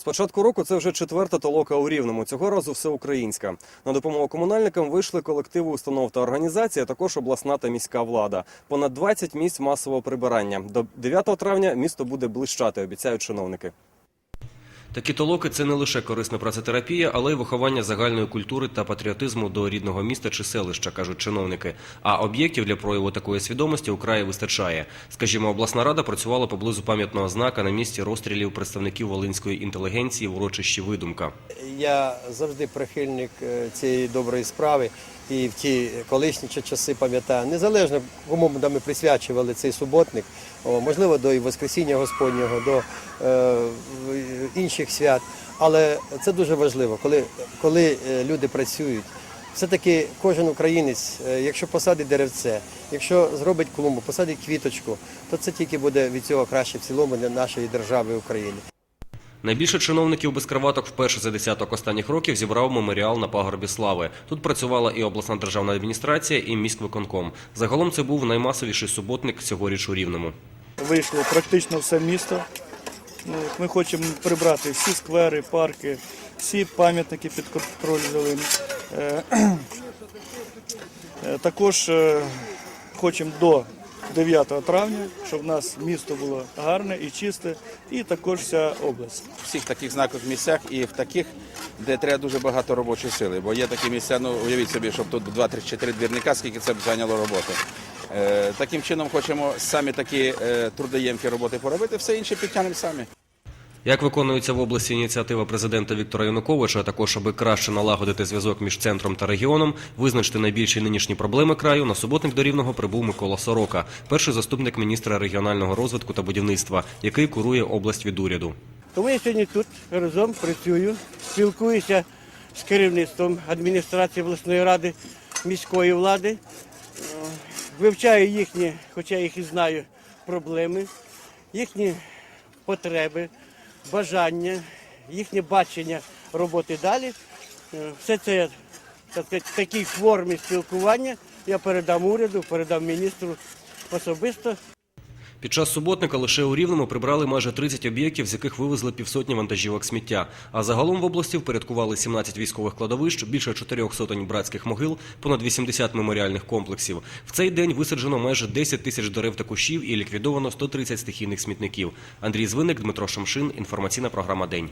З початку року це вже четверта толока у Рівному. Цього разу всеукраїнська. На допомогу комунальникам вийшли колективи установ та організації, а також обласна та міська влада. Понад 20 місць масового прибирання. До 9 травня місто буде блищати, обіцяють чиновники. Такі толоки це не лише корисна працетерапія, але й виховання загальної культури та патріотизму до рідного міста чи селища, кажуть чиновники. А об'єктів для прояву такої свідомості у вистачає. Скажімо, обласна рада працювала поблизу пам'ятного знака на місці розстрілів представників волинської інтелігенції в урочищі Видумка. Я завжди прихильник е, цієї доброї справи і в ті колишні часи пам'ятаю. Незалежно кому ми присвячували цей суботник, о, можливо, до і Воскресіння Господнього, до е, інших свят. Але це дуже важливо, коли, коли е, люди працюють. Все-таки кожен українець, е, якщо посадить деревце, якщо зробить клумбу, посадить квіточку, то це тільки буде від цього краще в цілому для нашої держави України. Найбільше чиновників без краваток вперше за десяток останніх років зібрав меморіал на пагорбі слави. Тут працювала і обласна державна адміністрація, і міськвиконком. Загалом це був наймасовіший суботник цьогоріч у Рівному. вийшло практично все місто. Ну, Ми хочемо прибрати всі сквери, парки, всі пам'ятники під контроль взяли. Е, е, Також е, хочемо до 9 травня, щоб в нас місто було гарне і чисте, і також вся область. всіх таких знакових місцях і в таких, де треба дуже багато робочої сили. Бо є такі місця, ну уявіть собі, щоб тут 2-3-4 двірника, скільки це б зайняло роботи. Е, таким чином хочемо самі такі е, трудоємкі роботи поробити, все інше підтягнемо самі. Як виконується в області ініціатива президента Віктора Януковича, також аби краще налагодити зв'язок між центром та регіоном, визначити найбільші нинішні проблеми краю, на суботник до Рівного прибув Микола Сорока, перший заступник міністра регіонального розвитку та будівництва, який курує область від уряду. Тому я сьогодні тут разом працюю, спілкуюся з керівництвом адміністрації обласної ради, міської влади, вивчаю їхні, хоча їх і знаю, проблеми, їхні потреби, бажання, їхнє бачення роботи далі. Е, Все це так в такій формі спілкування я передам уряду, передам міністру особисто. Під час суботника лише у Рівному прибрали майже 30 об'єктів, з яких вивезли півсотні вантажівок сміття. А загалом в області впорядкували 17 військових кладовищ, більше чотирьох сотень братських могил, понад 80 меморіальних комплексів. В цей день висаджено майже 10 тисяч дерев та кущів і ліквідовано 130 стихійних смітників. Андрій Звиник, Дмитро Шамшин. Інформаційна програма День.